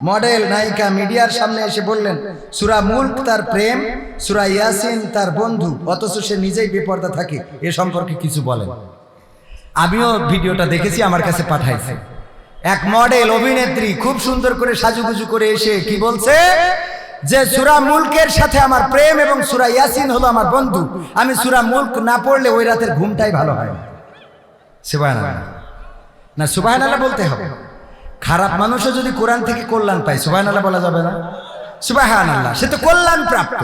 Model নায়িকা মিডিয়ার সামনে এসে বললেন, সুরা মুল্ক তার প্রেম, সুরা ইয়াসিন তার বন্ধু, অথচ সে নিজেই বেপর্দা থাকে, এ সম্পর্কে কিছু বলেন। আমিও ভিডিওটা দেখেছি, আমার কাছে পাঠাইছে। এক মডেল অভিনেত্রী খুব সুন্দর করে সাজুগুজু করে এসে কি বলছে? যে সুরা মুল্কের সাথে আমার প্রেম এবং সুরা ইয়াসিন হলো আমার বন্ধু, আমি সুরা মুল্ক না পড়লে ওই রাতের ঘুমটাই ভালো হয় না। সুবাহান না আল্লাহ বলতে হবে। খারাপ মানুষও যদি কোরআন থেকে কল্যাণ পায় সুবাহান আল্লাহ বলা যাবে না? সুবাহান আল্লাহ সে তো কল্যাণ প্রাপ্ত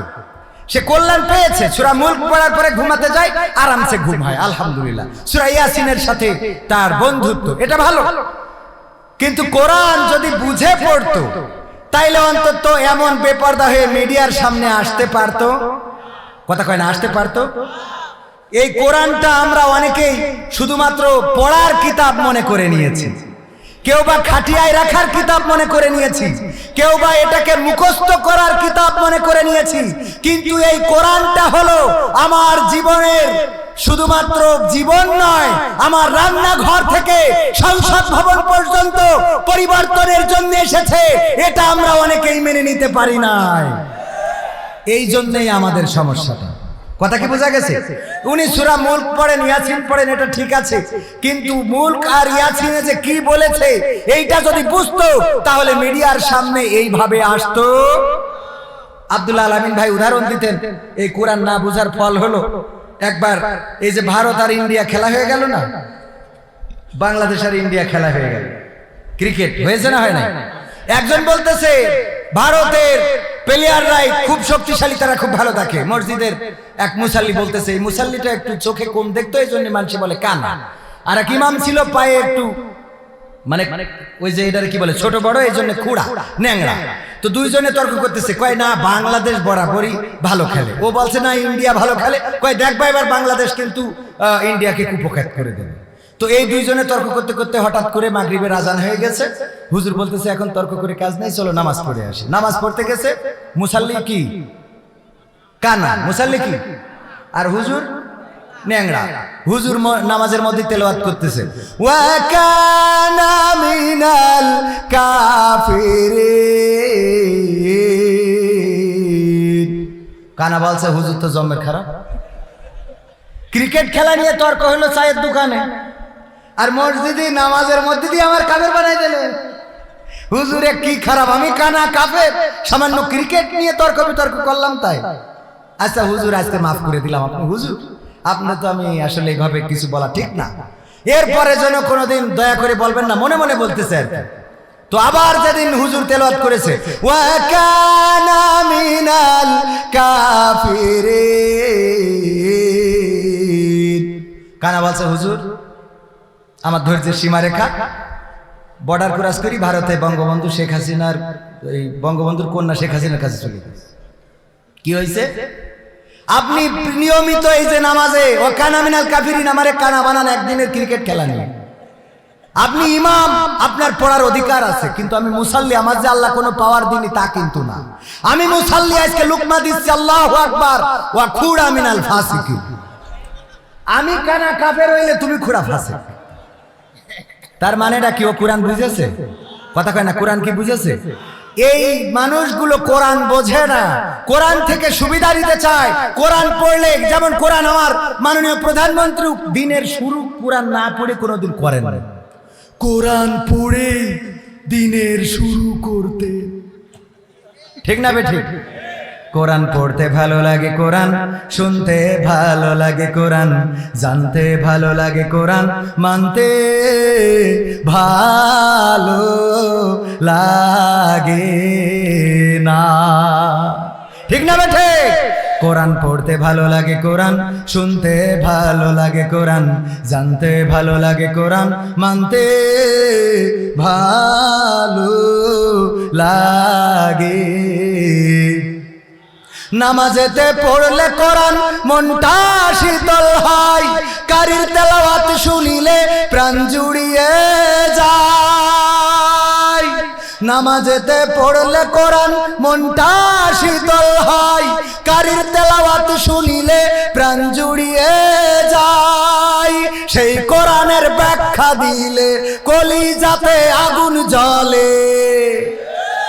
সে কল্যাণ পেয়েছে, সুরা মুল্ক পড়ার পরে ঘুমাতে যায়, আরামসে ঘুম হয়, আলহামদুলিল্লাহ। সুরা ইয়াসিনের সাথে তার বন্ধুত্ব, এটা ভালো। কিন্তু কোরআন যদি বুঝে পড়তো, তাইলে অন্তত এমন বেপর্দা হয়ে মিডিয়ার সামনে আসতে পারতো। কথা কয় না, আসতে পারতো? এই কোরআনটা আমরা অনেকেই শুধুমাত্র পড়ার কিতাব মনে করে নিয়েছি। কেউ বা খাটিয়ায় রাখার কিতাব মনে করে নিয়েছি। কেউ বা এটাকে মুখস্থ করার কিতাব মনে করে নিয়েছি। কিন্তু এই কোরআনটা হলো আমার জীবনের শুধুমাত্র জীবন নয়, আমার রান্নাঘর থেকে সংসদ ভবন পর্যন্ত পরিবর্তনের জন্য এসেছে। এটা আমরা অনেকেই মেনে নিতে পারি না এই জন্যই আমাদের সমস্যাটা। কথা কি বোঝা গেছে? উনি সুরা মুল্ক পড়েন ইয়াসিন পড়েন এটা ঠিক আছে। কিন্তু মুল্ক আর ইয়াসিনে যে কি বলেছে? এইটা যদি বুঝতো তাহলে মিডিয়ার সামনে এইভাবে আসতো। আব্দুল্লাহ আলমিন ভাই উদাহরণ দিতেন এই কোরআন না বুঝার ফল হলো একবার এই যে ভারত আর ইন্ডিয়া খেলা হয়ে গেল না? বাংলাদেশ আর ইন্ডিয়া খেলা হয়ে গেল। ক্রিকেট হয়েছে না হয় না একজন বলতেছে ভারতের প্লেয়াররাই খুব শক্তিশালী, তারা খুব ভালো থাকে মসজিদের এক মুসাল্লি বলতেছে, এই মুসাল্লিটা একটু চোখে কম দেখতো এই জন্য মানুষ বলে কানা। আর এক ইমাম ছিল পায়ে একটু মানে ওই যে এটার কি বলে, ছোট বড় এই জন্য খুড়া ন্যাংরা তো দুইজনে তর্ক করতেছে, কয় না, বাংলাদেশ বরাবরই ভালো খেলে। ও বলছে, না, ইন্ডিয়া ভালো খেলে। কয় দেখবা এবার বাংলাদেশ কিন্তু ইন্ডিয়াকে কুপখাত করে দেবে। তো এই দুইজনে তর্ক করতে করতে হঠাৎ করে মাগরিবের আজান হয়ে গেছে। হুজুর বলতেছে, এখন তর্ক করে কাজ নেই, চলো নামাজ পড়ে আসি। নামাজ পড়তে গেছে। মুসাল্লি কি? কানা। মুসাল্লি কি? আর হুজুর? ন্যাংরা হুজুর নামাজের মধ্যে তেলাওয়াত করতেছে। ওয়া মিনাল কানা বলছে, হুজুর তো জম্মের খারাপ। ক্রিকেট খেলা নিয়ে তর্ক হলো চায়ের দোকানে। আর মসজিদে নামাজের মধ্যে দিয়ে আমার কাবের বানাই দিলে। হুজুরে, কি খারাপ? আমি কানা কাফের। সামান্য ক্রিকেট নিয়ে তর্ক বিতর্ক করলাম তাই। আচ্ছা হুজুর, আজকে মাফ করে দিলাম আপনি হুজুর আপনি তো আমি আসলে এইভাবে কিছু বলা ঠিক না। এরপরে যেন কোনোদিন দয়া করে বলবেন না, মনে মনে বলতেছে আর কি। তো আবার যেদিন হুজুর তেলাওয়াত করেছে, ওয়া কানা মিনাল কাফিরিন। কানা বলছে, হুজুর আমার ধৈর্যের সীমারেখা। বর্ডার ক্রস করি ভারতে বঙ্গবন্ধু শেখ হাসিনার, এই বঙ্গবন্ধুর কন্যা শেখ হাসিনার কাছে চলে গেছে। কি হয়েছে? আপনি নিয়মিত এই যে নামাজে ও কানা মিনাল কাফিরিন আমারে কানা বানান, একদিনের ক্রিকেট খেলা নিয়ে। আপনি ইমাম, আপনার পড়ার অধিকার আছে, কিন্তু আমি মুসাল্লি, আমার যে আল্লাহ কোনো পাওয়ার দিনই তা কিন্তু না। আমি মুসাল্লি, আজকে লুকমা দিচ্ছি, আল্লাহ আকবার, ওয়া খুড়া মিনাল ফাসিকি আমি কানা কাফের হইলে তুমি খুড়া ফাসিক তার মানেটা কি ও কোরআন বুঝেছে? কথা কয় না কোরআন কি বুঝেছে? এই মানুষগুলো কোরআন বোঝে না। কোরআন থেকে সুবিধা নিতে চায়। কোরআন পড়লে যেমন কোরআন আমার মাননীয় প্রধানমন্ত্রী দিনের শুরু কোরআন না পড়ে কোনোদিন করেন কোরআন পড়ে দিনের শুরু করতে। ঠিক না বে ঠিক? কোরআন পড়তে ভালো লাগে কোরআন, শুনতে ভালো লাগে কোরআন, জানতে ভালো লাগে কোরআন, মানতে ভালো লাগে না। ঠিক না বেঠে কোরআন পড়তে ভালো লাগে কোরআন, শুনতে ভালো লাগে কোরআন, জানতে ভালো লাগে কোরআন, মানতে ভালো লাগে নামাজেতে পড়লে কোরআন মনটা শীতল হয়, কারির তেলাওয়াত শুনিলে প্রাণ জুড়িয়ে যায়। নামাজেতে পড়লে কোরআন মনটা শীতল হয়, কারির তেলাওয়াত শুনিলে প্রাণ জুড়িয়ে যায়। সেই কোরআনের ব্যাখ্যা দিলে কলি যাতে আগুন জ্বলে।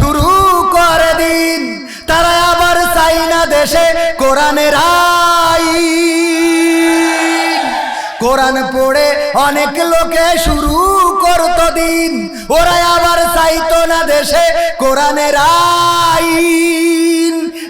শুরু করে দিন। তারা আবার চাই না দেশে কোরআনের কোরআন পড়ে অনেক লোকে শুরু করতো দিন। ওরা আবার চাইতো না দেশে কোরআনের আইন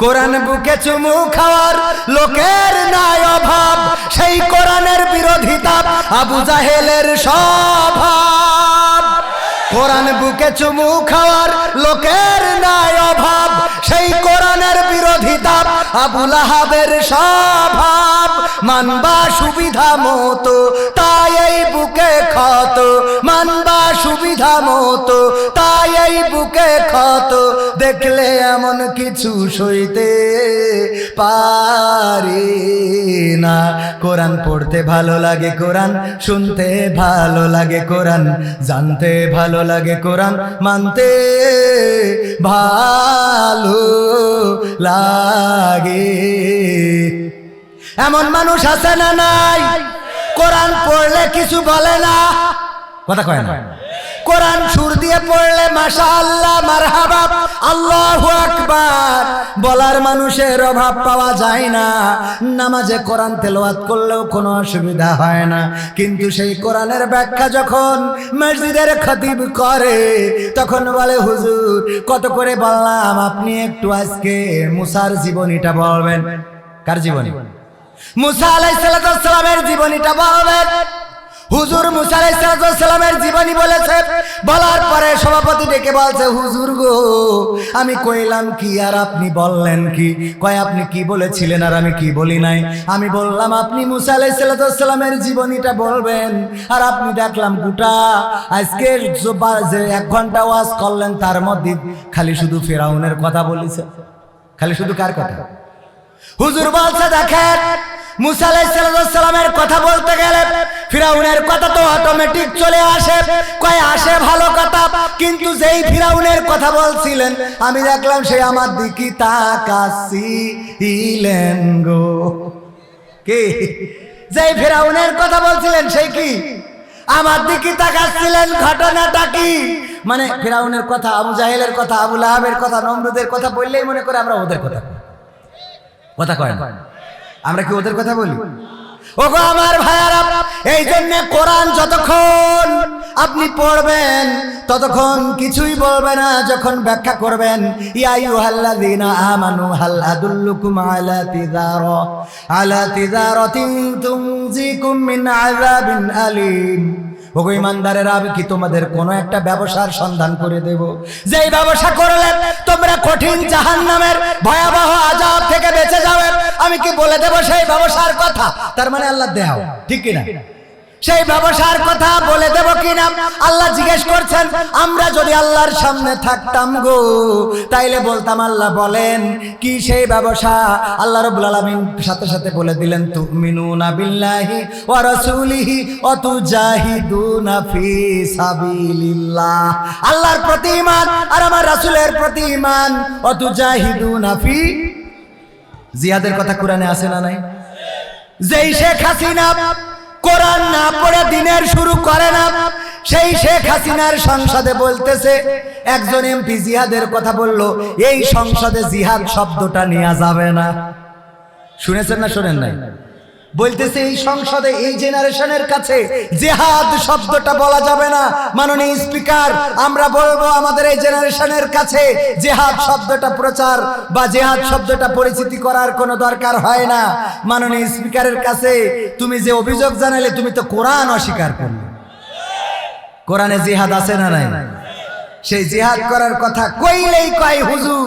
কোরআন বুকে চুমু খাওয়ার লোকের নাই অভাব, সেই কোরআনের বিরোধিতা আবু জাহেলের স্বভাব। কোরআন বুকে চুমু খাওয়ার লোকের নাই অভাব, সেই কোরআনের বিরোধিতা আবু লাহাবের স্বভাব। মানবা সুবিধা মতো তাই এই বুকে ক্ষত, মানবা সুবিধা মতো, তাই এই বুকে ক্ষত। দেখলে এমন কিছু সইতে পারি না। কোরআন পড়তে ভালো লাগে কোরআন, শুনতে ভালো লাগে কোরআন, জানতে ভালো লাগে কোরআন, মানতে ভালো লাগে। এমন মানুষ আছে না নাই? কোরআন পড়লে কিছু বলে না। কথা কয় না। কোরআন সুর দিয়ে পড়লে মাশা আল্লাহ মারহাবা। আল্লাহ আকবার। বলার মানুষের অভাব পাওয়া যায় না। নামাজে কোরআন তেলাওয়াত করলেও কোনো অসুবিধা হয় না। কিন্তু সেই কোরআনের ব্যাখ্যা যখন মসজিদের খতিব করে, তখন বলে, হুজুর, কত করে বললাম আপনি একটু আজকে মুসার জীবনীটা বলবেন? কার জীবনী? মুসা আলাইসালামের জীবনীটা বলবেন। হুজুর মুসা আলাইসালামের জীবনী বলেছে। বলার পরে সভাপতি ডেকে বলছে, হুজুর গো, আমি কইলাম কি আর আপনি বললেন কি? কয়, আপনি কি বলেছিলেন আর আমি কি বলি নাই? আমি বললাম, আপনি মুসা আলাইসালামের জীবনীটা বলবেন। আর আপনি দেখলাম গোটা আজকে যে এক ঘণ্টা ওয়াজ করলেন, তার মধ্যে খালি শুধু ফেরাউনের কথা বলেছে। খালি শুধু কার কথা? হুজুর বলছে, দেখেন, মুসা আলাইসালামের কথা বলতে গেলে ফিরাউনের কথা তো অটোমেটিক চলে আসে। কয়, আসে ভালো কথা, কিন্তু যেই ফিরাউনের কথা বলছিলেন, আমি দেখলাম সে আমার দিকে তাকাছিলেন গো। কি? যেই ফিরাউনের কথা বলছিলেন সেই কি? আমার দিকে তাকাচ্ছিলেন, ঘটনাটা কি? মানে ফিরাউনের কথা, আবু জাহেলের কথা, আবু লাহাবের কথা, নমরুদের কথা বললেই মনে করে আমরা ওদের কথা কই। কথা কয় না। আমরা কি ওদের কথা বলি? ওগো আমার ভাইয়ারা এই জন্য কোরআন যতক্ষণ আপনি পড়বেন ততক্ষণ কিছুই বলবে না যখন ব্যাখ্যা করবেন। ইয়া আইয়ুহাল্লাযীনা আমানু হাল আদুল্লুকুম আলা তিজারা। আলা তিজারাতিন মিন আযাবিন আলীম। ওগো ইমানদারেরা আমি কি তোমাদের কোনো একটা ব্যবসার সন্ধান করে দেব? যেই ব্যবসা করলে তোমরা কঠিন জাহান্নামের ভয়াবহ বেঁচে যাবে আমি কি বলে দেব সেই ব্যবসার কথা? তার মানে আল্লাহ দেও। ঠিক কিনা? সেই ব্যবসার কথা বলে দেব কিনা? আল্লাহ জিজ্ঞেস করছেন, আমরা যদি আল্লাহর সামনে থাকতাম গো, তাইলে বলতাম আল্লাহ বলেন, কি সেই ব্যবসা? আল্লাহ রব্বুল আলামিন সাথে সাথে বলে দিলেন, তুমিনুনা বিল্লাহি ওয়া রাসূলিহি ওয়া তুজাহিদুনা ফি সাবিলিল্লাহ। আল্লাহর প্রতি ঈমান আর আমার রাসূলের প্রতি ঈমান ওয়া তুজাহিদুনা ফি জিহাদের কথা কোরআনে আছে না নাই। যেই শেখ হাসিনা কোরআন না পড়ে দিনের শুরু করে না সেই শেখ হাসিনার সংসদে বলতেছে একজন এমপি জিহাদের কথা বলল এই সংসদে জিহাদ শব্দটা নেওয়া যাবে না। শুনেছেন না শোনেন নাই? বলতেছে, এই সংসদে, এই জেনারেশনের কাছে জেহাদ শব্দটা বলা যাবে না। মাননীয় স্পিকার, আমরা বলব আমাদের এই জেনারেশনের কাছে জেহাদ শব্দটা প্রচার বা জেহাদ শব্দটা পরিচিতি করার কোনো দরকার হয় না। মাননীয় স্পিকারের কাছে, তুমি যে অভিযোগ জানালে, তুমি তো কোরআন অস্বীকার করলে। কোরআনে জেহাদ আছে না নাই? সেই জিহাদ করার কথা কইলেই কয় হুজুর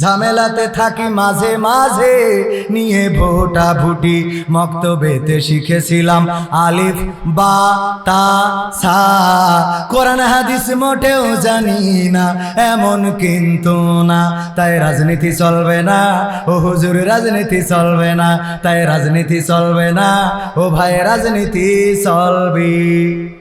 ঝামেলাতে থাকি মাঝে মাঝে। নিয়ে ভোটা ভুটি মক্তবেতে শিখেছিলাম। আলিফ, বা, তা, সা। কোরআন, হাদিস মোটেও জানি না, এমন কিন্তু না। তাই রাজনীতি চলবে না, ও হুজুর রাজনীতি চলবে না। তাই রাজনীতি চলবে না, ও ভাই রাজনীতি চলবে।